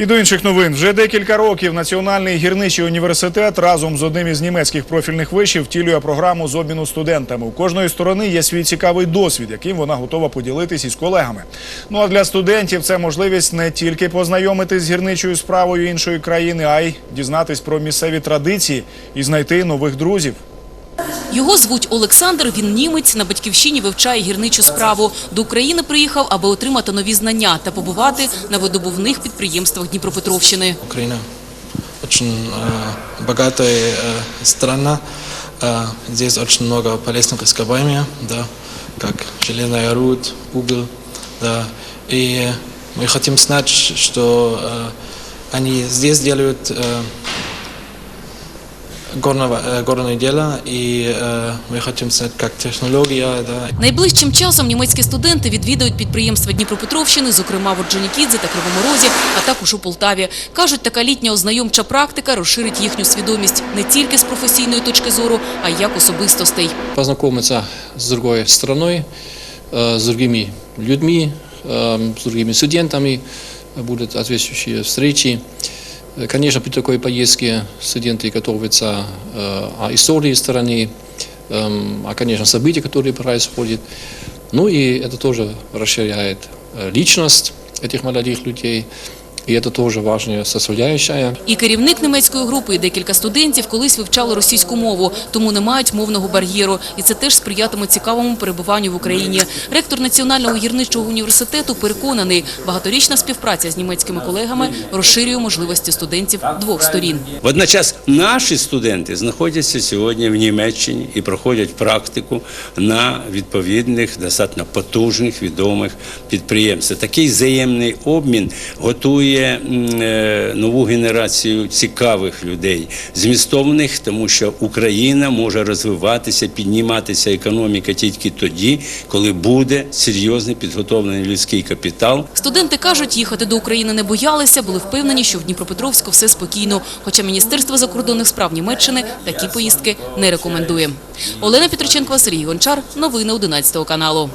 І до інших новин. Вже декілька років Національний гірничий університет разом з одним із німецьких профільних вишів втілює програму з обміну студентами. У кожної сторони є свій цікавий досвід, яким вона готова поділитись із колегами. Ну а для студентів це можливість не тільки познайомитись з гірничою справою іншої країни, а й дізнатись про місцеві традиції і знайти нових друзів. Його звуть Олександр. Він німець на батьківщині вивчає гірничу справу. До України приїхав, аби отримати нові знання та побувати на видобувних підприємствах Дніпропетровщини. Украина очень э, богатая э, страна. Э, здесь очень много полезных ископаемых, да, как железная руд, уголь, да. И мы хотим знать, что э, они здесь делают э, горного, э, горное дело, и э, мы хотим знать, как технология, да, Найближчим часом німецькі студенти відвідують підприємства Дніпропетровщини, зокрема в Орджонікідзе та Кривому Розі, а також у Полтаві. Кажуть, така літня ознайомча практика розширить їхню свідомість не тільки з професійної точки зору, а й як особистостей. познакомиться с другой страной, э, с другими людьми, э, с другими студентами, будут соответствующие встречи. Э, Конечно, при такой поездке студенты готовятся э, о истории страны, эм, о, конечно, событиях, которые происходят. Ну и это тоже расширяет э, личность этих молодых людей, и это тоже важная составляющая. І керівник німецької групи, і декілька студентів колись вивчали російську мову, тому не мають мовного бар'єру. І це теж сприятиме цікавому перебуванню в Україні. Ректор Національного гірничого університету переконаний, багаторічна співпраця з німецькими колегами розширює можливості студентів двох сторін. Водночас наші студенти знаходяться сьогодні в Німеччині і проходять практику на відповідних достатньо потужних відомих підприємствах. Такий взаємний обмін готує м, е, нову генерацію цікавих людей, змістовних, тому що Україна може розвиватися, підніматися економіка тільки тоді, коли буде серйозний підготовлений людський капітал. Студенти кажуть, їхати до України не боялися, були впевнені, що в Дніпропетровську все спокійно. Хоча Міністерство закордонних справ Німеччини такі поїздки не рекомендує. Олена Петриченко, Сергій Гончар. Новини 11 каналу.